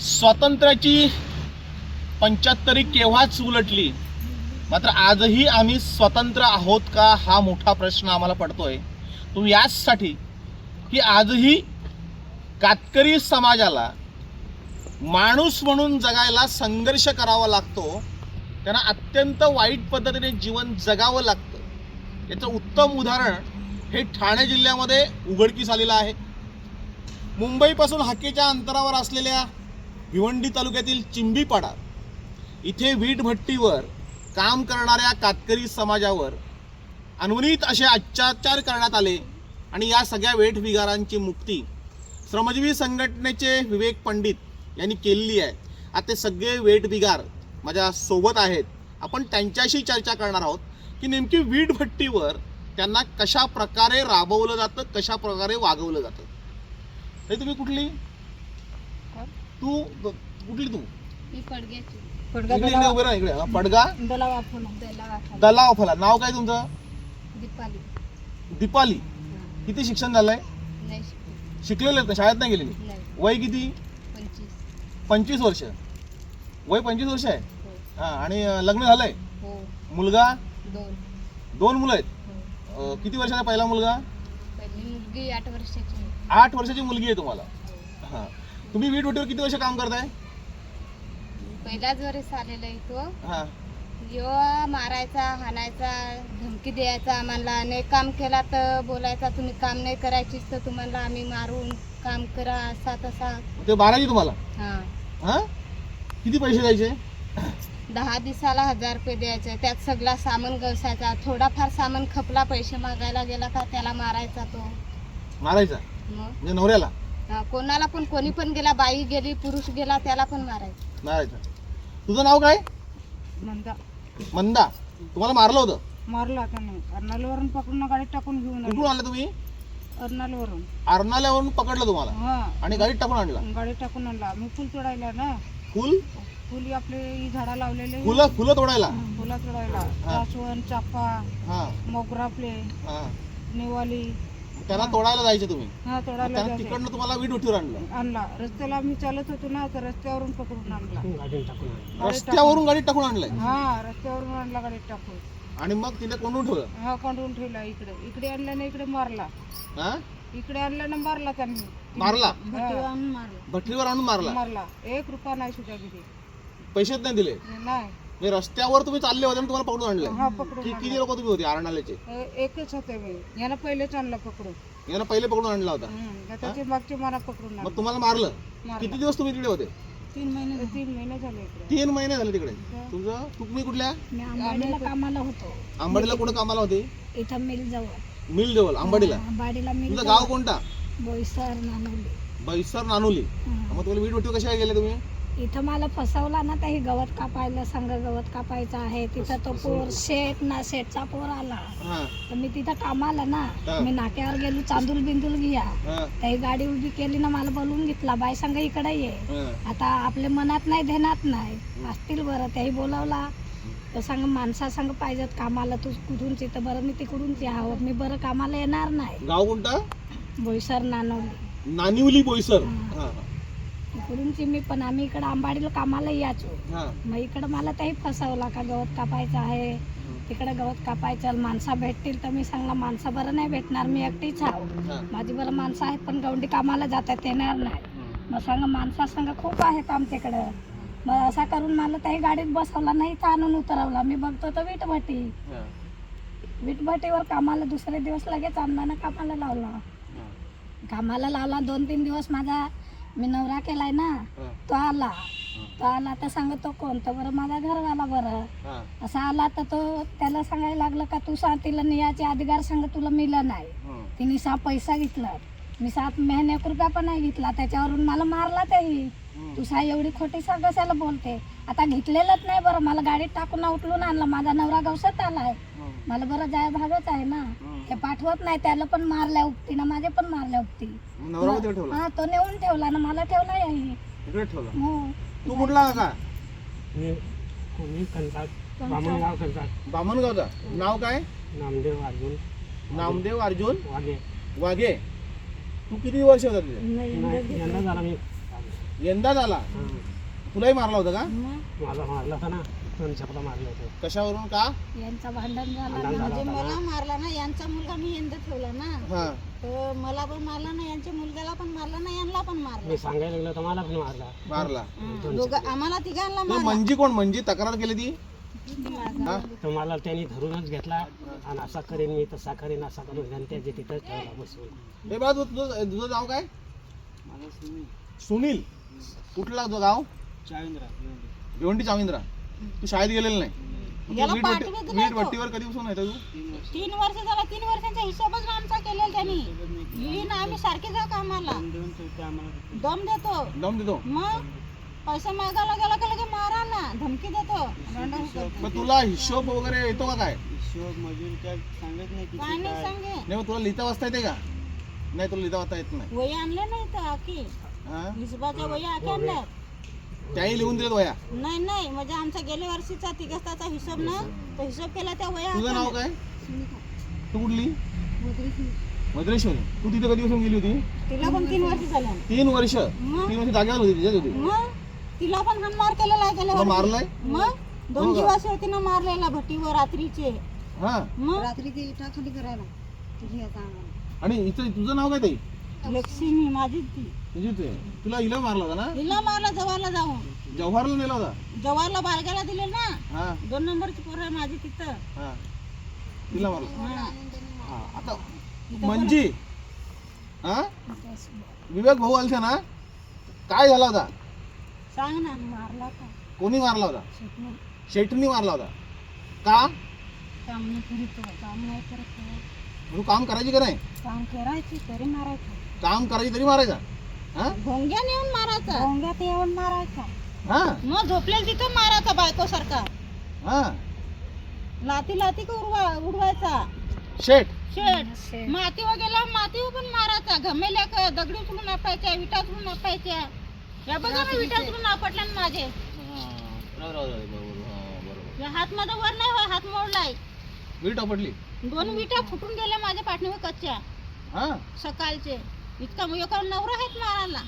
स्वातंत्र्याची पंच्याहत्तरी केव्हाच उलटली? मात्र आजही आम्ही स्वतंत्र आहोत का हा मोठा प्रश्न आम्हाला पडतोय. तो याचसाठी की आजही कातकरी समाजाला माणूस म्हणून जगायला संघर्ष करावा लागतो त्यांना अत्यंत वाईट पद्धतीने जीवन जगावं लागतं. याचं उत्तम उदाहरण हे ठाणे जिल्ह्यामध्ये उघडकीस आलेलं आहे. मुंबईपासून हाकेच्या अंतरावर असलेल्या भिवंडी तालुक्यातील चिंबीपाडा इथे वीटभट्टीवर काम करणाऱ्या कातकरी समाजावर अनवनीत असे अत्याचार करण्यात आले आणि या सगळ्या वेठबिगारांची मुक्ती श्रमजीवी संघटनेचे विवेक पंडित यांनी केलेली आहे. आता ते सगळे वेठबिगार माझ्या सोबत आहेत. आपण त्यांच्याशी चर्चा करणार आहोत की नेमकी वीट भट्टीवर त्यांना कशा प्रकारे राबवलं जातं कशा प्रकारे वागवलं जातं. हे तुम्ही कुठली? तू कुठली तू? मी पडग्याची इकडे इकडे उभे राहा इकडे. हा, पडगा वापरून दलाव फला नाव काय तुमचं? दीपाली. दीपाली. किती शिक्षण झालंय? नाही शिकली. शिकलेले आहेत का? शाळेत नाही गेलेली? नाही. वय किती? पंचवीस. पंचवीस वर्ष. वय पंचवीस वर्ष आहे? हो. हा आणि अं, लग्न झालंय? हो. मुलगा? दोन. दोन मुलं आहेत? हो. अं, किती वर्षाचा पहिला मुलगा? पहिली मुलगी आठ वर्षाची आहे. आठ वर्षाची मुलगी आहे तुम्हाला? हो. हा. तुम्ही वीट भट्टीवर किती वर्ष काम करताय? पहिलाच वरेस आलेला तो हा. यो मारायचा हाणायचा धमकी द्यायचा आम्हाला. आणि काम केला तर बोलायचा तुम्ही काम नाही करायचीच तर तुम्हाला आम्ही मारून काम करा असा तसा. ते बारावी तुम्हाला? हा. हा? किती पैसे द्यायचे? दहा दिवसाला हजार रुपये द्यायचे. त्यात सगळा सामान गवसायचा थोडाफार सामान खपला पैसे मागायला गेला का त्याला मारायचा तो. मारायचा? मग? म्हणजे नवऱ्याला? हा, कोणाला पण कोणी पण गेला बाई गेली पुरुष गेला त्याला पण मारायचं. मारायचा तुझं नाव काय? मंदा. मंदा. तुम्हाला मारलं होतं? मारला त्याने अर्नालवरून पकडून गाडीत टाकून घेऊन कुठून आणलं तुम्ही? अर्नालवरून अर्नाल्यावरून पकडलं तुम्हाला? हा. आणि गाडीत टाकून आणला? गाडीत टाकून आणला. मी फुल तोडायला ना. फुल? फुल आपले ही झाडं लावलेले. फुलं फुलं तोडायला? फुलं तोडायला. जास्वंद चाफा हा. मोगरा आपले हा. नेवाली. त्यांना तोडायला जायचे तुम्ही. हा तोडायला त्यांना जायचे. तिकडनं तुम्हाला वीट भट्टीवर आणलं. आणला. रस्त्याला आम्ही चालत होतो ना तर रस्त्यावरून पकडून आणला. गाडीत टाकून. रस्त्यावरून गाडीत टाकून आणलंय. हा रस्त्यावरून आणला गाडीत टाकून. आणि मग तिने कोंडून ठेवलं? हा काढून ठेवला इकडे. इकडे आणल्याने इकडे मारला. हा? इकडे आणल्याने मारला त्यांनी. मारला? हा. भट्टीवर आणून मारला. मारला. एक रुपया नाही सुद्धा किती पैसेच नाही दिले? नाही. म्हणजे रस्त्यावर तुम्ही चालले होते आणि तुम्हाला पकडून आणलं हा पकडून कि- आणला. किती लोक तुम्ही होते? आरणाल्याचे एकच होते मी. यानं पहिलेच आणलं पकडून. यांना पहिले पकडून आणला होता? हम्म. त्याचे मागचे मला पकडून मग आणलं. तुम्हाला मारलं? मारलं. किती दिवस तुम्ही तिकडे होते? तीन महिने तीन महिने झाले इकडे. तीन महिने झाले तिकडे? तुझं तुम्ही कुठल्या? मी आंबाडीला कामाला होतो. आंबाडीला कुठं कामाला होते? इथं मिल जवळ. मिल जवळ आंबाडीला? आंबाडीला मिल तुझं गाव कोणता? बोईसर नानवली बैसर नानोली. हं. मग तुम्हाला वीट भट्टीवर कशा गेले तुम्ही? इथं मला फसवला ना ते गवत कापायला सांग गवत कापायचं आहे. तिथं तो पोर शेत ना शेतचा पोर आला. तर मी तिथं कामाला ना. मी नाक्यावर गेलो चांदूल बिंदूल घ्या. हा. त्याही गाडी उभी केली ना मला बोलवून घेतला बाय सांग इकडे ये. आता आपल्या मनात नाही ध्यानात नाही. असतील बरं त्याही बोलावला. तर सांग माणसा सांग पाहिजेत कामाला तू कुठून तिथं बरं मी तिकडून यावं मी बरं कामाला येणार नाही. गाव कोणता? बोईसर नानवली. नानिवली बोईसर. इकडूनची मी पण आम्ही इकडं आंबाडीला कामाला यायचो. हा. मग इकडं मला त्याही फसवला का गवत कापायचं आहे? तिकडं गवत कापायचं माणसा भेटतील तर मी सांगला माणसा बरं नाही भेटणार मी एकटीच आहो. हा. माझी बरं माणसं आहेत पण गवंडी कामाला जातात येणार नाही. मग सांग माणसा संग खूप आहेत आमच्याकडं मग असा करून मला त्याही गाडीत बसवला नाही तर आणून उतरवला. मी बघतो तर विटभटी. हा. विटभटीवर कामाला दुसरे दिवस लगेच अण्णानं कामाला लावला. हा. कामाला लावला दोन तीन दिवस माझा मी नवरा केलाय ना हा. तो आला. तो आला तर सांगतो कोणतं बरं माझा घरवाला बरं. हा. असा आला तर तो त्याला सांगायला लागलं का तू सांग तिला नियाचे अधिकार सांग तुला मिळलं नाही. हा. तिने सा पैसा घेतला. मी सात महिने रुपया पण नाही घेतला. त्याच्यावरून मला मारला त्याही तू सा एवढी खोटी सा कशाला बोलते. आता घेतलेलंच नाही बरं. मला गाडीत टाकून उठलून आणलं. माझा नवरा गवसत आलाय. मला बरं जाय भागच आहे ना. हा. ते पाठवत नाही त्याला पण मारल्या उपतीनं माझे पण मारल्या ठेवला? हा तो नेऊन ठेवला ना मला ठेवला ठेवला? हो. तू कुठला का? बामणगावचा नाव काय? नामदेव अर्जुन. नामदेव अर्जुन? वागे वाघे. तू किती वर्ष होता नाही, यंदा झाला मी. यंदा झाला. तुलाही मारला होता का? मला मारला होता ना. चपला मारले होते. कशावरून का? यांचं भांडण झालं भांडण म्हणजे मला. मारला ना यांचा मुलगा मी यंदा ठेवला ना. हा. तर मला पण मारला ना यांच्या मुलग्याला पण मारला ना यांना पण मारला. मी सांगायला गेलो तर मला पण मारला. मारला. दोघं आम्हाला तिघांना मग मारला. मंजी कोण? मंजी तक्रार केली ती? हा? तर मला त्यांनी धरूनच घेतला. आणि असा करेन मी तसा करेन असा करून आणि त्याचे तिथंच ठेवला बसून. हे बा तुझं तुझं तुझं नाव काय? सुनील. कुठला तुझं गाव? भिवंडी चाविंद्रा. तू शाळेत गेलेला नाही. तू याला वीट पाठवत भट्टी- नाही वीट तो. भट्टीवर कधीपासून आहे तू? तीन वर्ष झाला तीन वर्षांचा हिशोबच आमचा केलेला त्यांनी. येईन आम्ही सारखे जाऊ कामाला. दम देतो. दम देतो. मग पैसे मागायला गेला की लगे मारा ना धमकी देतो. मग तुला हिशोब वगैरे येतो का काय? काय नाही सांगे नाही मग तुला लिहिता वाचता येते का? नाही तुला लिहिता वाचता येत नाही. वही आणले नाही तर आकी हा? हिशोबाच्या वही आकी आणल्या. त्याही लिहून दिलेत वया नाही नाही म्हणजे आमचा गेल्या वर्षीचा तिघस्ताचा हिशोब ना तो हिशोब केला त्या वया तुझं नाव. काय? तू कुठली? मद्रेश्वरी तू तिथे कधीपासून गेली होती? तिला पण तीन वर्ष झाले तीन वर्ष? तीन वर्ष जागेवर होती तिच्याच होती. मग? तिला पण हाणमार केलेला आहे गेल्या तुला वर्षी मारलंय? मग? हो दोन का? दिवस होती ना मारलेला भट्टीवर रात्रीचे. हा. मग? रात्रीची इटा खाली करायला. तुझी आता आम्हाला. आणि इथं तुझं नाव काय ताई? लक्ष्मी माझी ती. तुझी ते. तुला हिला मारला होता ना? हिला मारला जवाहरला जाऊन. जव्हारला नेला होता? जवाहरला बालगाला दिले ना? हा. दोन नंबरची पोर आहे माझी तिथं. हा. तिला मारला हा. हा. आता मंजी. हा? विवेक भाऊ आलते ना? काय झाला होता? सांग ना मारला का? कोणी मारला होता? शेतने शेटनी मारला होता. का? काम नाही करीत तो, काम नाही करत तो. तू काम करायची का नाही? काम करायची तरी मारायचं. काम करायची तरी मारायचा. हा? भोंग्याने येऊन मारायचा. भोंग्यात येऊन मारायचा. हा? मग झोपलेला तिथं मारायचा बायको सारखा हा? लाती लाती का उडवा उडवायचा? शेट शेट मातीवर गेला मातीवर पण मारायचा. घमेल्या का दगडी उचलून नापायच्या विटा उचलून नापायच्या. या बघा ना विटा उचलून नापटल्या ना माझे. या हात माझा वर नाही होय हात मोडलाय वीट आपटली दोन विटा फुटून गेल्या माझ्या पाठीवर कच्च्या. हा? सकाळचे. इतका मग एका नवरा आहेत मारायला.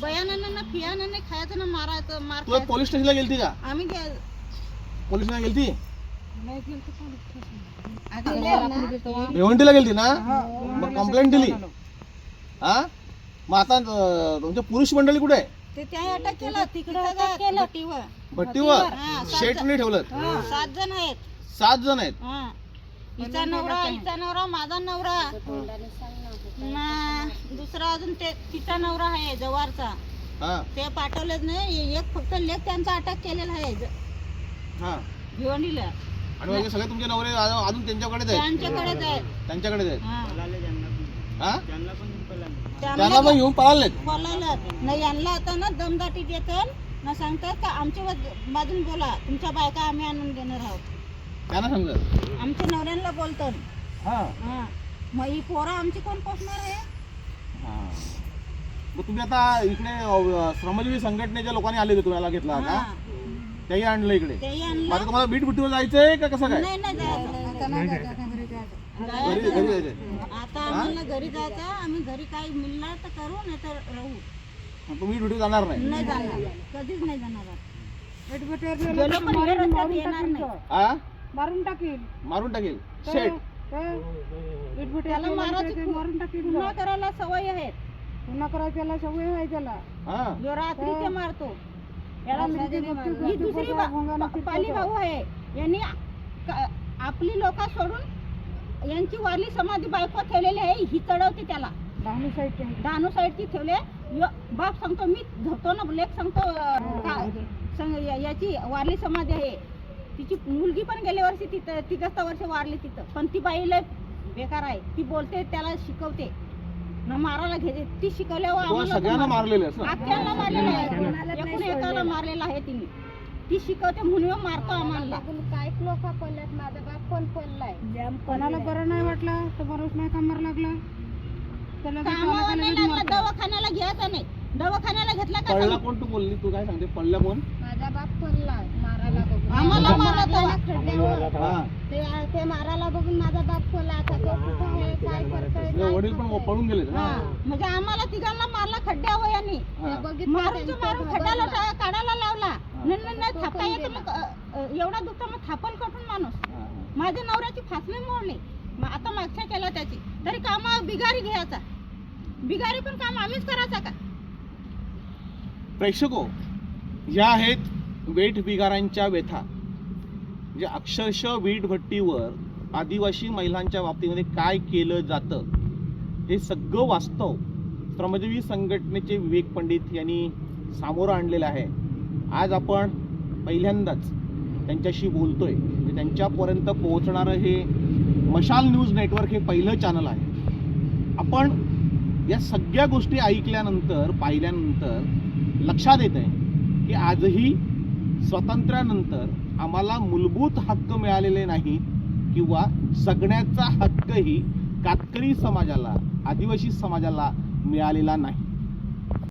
बयानानं ना फियानं नाही खायचं ना मारायचं मार तू खायचं. पोलीस स्टेशनला गेलती का? आम्ही गे- पोलीस स्टेशनला गेलती? नाही गेलतो. भिवंडीला ना? मग कंप्लेंट दिली. हा. मग आता अं, तुमच्या पुरुष मंडळी कुठे आहे? ते त्या अटक केलं. तिकडे केलं. भट्टीवर. भट्टीवर? हा, सात शेटने ठेवलं? हा, सात जण आहेत. सात जण आहेत? हा. हिचा नवरा हिचा नवरा माझा नवरा. ना दुसरा अजून ते तिचा नवरा आहे जवारचा. हा. ते पाठवलेच नाही एक फक्त लेख त्यांचा अटक केलेला आहे. ज- हा. भिवंडीला. आणि म्हणजे सगळे तुमचे नवरे अजून अजून त्यांच्याकडेच आहेत? त्यांच्याकडेच आहे त्यांच्याकडेच आहेत? हा. हा? त्यांना त्यांना पण घेऊन पळालेत. नाही यांना आता ना दमदाटी देतात ना सांगतात का आमच्या बाज- बाजून बोला तुमच्या बायका आम्ही आणून देणार आहोत. त्यांना समजा आमच्या नवऱ्यांना बोलतात. हा. हा. मग ही पोरं आमची कोण पोसणार आहे? हा. मग तुम्ही आता इकडे अं, श्रमजीवी संघटनेच्या लोकांनी आले होते तुम्हाला घेतला हा. का तेही आणलं इकडे? तेही मग आता आणलं तुम्हाला बीट बुट्टीवर जायचंय का कसं काय? नाही नाही जायचं. घरी घरी जायचंय. आता आम्हाला घरी जायचं आम्ही घरी काही मिळणार तर करू नाही तर राहू. मग तुम्ही ड्युटी जाणार नाही? नाही जाणार. कधीच नाही जाणार गेलो पण हे रस्त्यात येणार नाही. हा मारून टाकील मारून टाकेल शेट. त्याला मारायची मारून टाकील पुन्हा करायला सवय आहे पुन्हा करायला सवय आहे त्याला. हा. जो रात्रीचे मारतो. याला ही दुसरी बा- पाली भाऊ आहे. यांनी आपली लोक सोडून यांची वारली समाधी बायको ठेवलेली आहे. ही चढवते त्याला. डहाणू साईडची डहाणू साईडची ठेवले. बाप सांगतो मी धरतो ना लेख सांगतो याची वारली समाधी आहे. तिची मुलगी पण गेल्या वर्षी तिथं तिघस्ता वर्ष वारली तिथं. पण ती बाई लय बेकार आहे. ती बोलते त्याला शिकवते. ना मारायला घेते. ती शिकवल्यावर आम्हाला सगळ्यांना मारलेले असं? आख्याला मारलेलं आहे. एकूण एकाला मारलेला आहे तिने. ती शिकवते म्हणून मारतो आम्हाला. काय लोक पडल्यात माझा बाप पण पडलाय कोणाला बरं नाही वाटलं? तर बरोच नाही कामार लागला? कामावर नाही लागला दवाखान्याला घ्यायचा नाही. दवाखान्याला घेतला का पडला कोण तू बोलली? तू काय सांगते? पडला कोण? माझा बाप पडला मारायला आम्हाला मारा तेव्हा. खड्ड्यावर हा. ते ते मारायला बघून माझा बाप खोला आता तो कुठं आहे? काय करतोय? तुझे काय वडील पण. पळून गेले हा, म्हणजे आम्हाला तिघांना मारला खड्ड्यावर यांनी मारून खड्ड्याला काढायला लावला. नाही थापा येतो. मग एवढा दुखतो मग थापण कठून माणूस. माझ्या नवऱ्याची फासणी मोडली. आता मागच्या केला त्याची. तरी काम बिगारी घ्यायचा. बिगारी पण काम आम्हीच करायचा का? प्रेक्षको ह्या आहेत वेठ बिगारांच्या व्यथा. म्हणजे अक्षरशः वीटभट्टीवर आदिवासी महिलांच्या बाबतीमध्ये काय केलं जातं हे सगळं वास्तव श्रमजीवी संघटनेचे विवेक पंडित यांनी सामोरं आणलेलं आहे. आज आपण पहिल्यांदाच त्यांच्याशी बोलतोय. म्हणजे त्यांच्यापर्यंत पोहोचणारं हे मशाल न्यूज नेटवर्क हे पहिलं चॅनल आहे. आपण या सगळ्या गोष्टी ऐकल्यानंतर पाहिल्यानंतर लक्षात येत आहे की आजही स्वातंत्र्यानंतर आम्हाला मूलभूत हक्क मिळालेले नाहीत किंवा जगण्याचा हक्कही कातकरी समाजाला आदिवासी समाजाला मिळालेला नाही.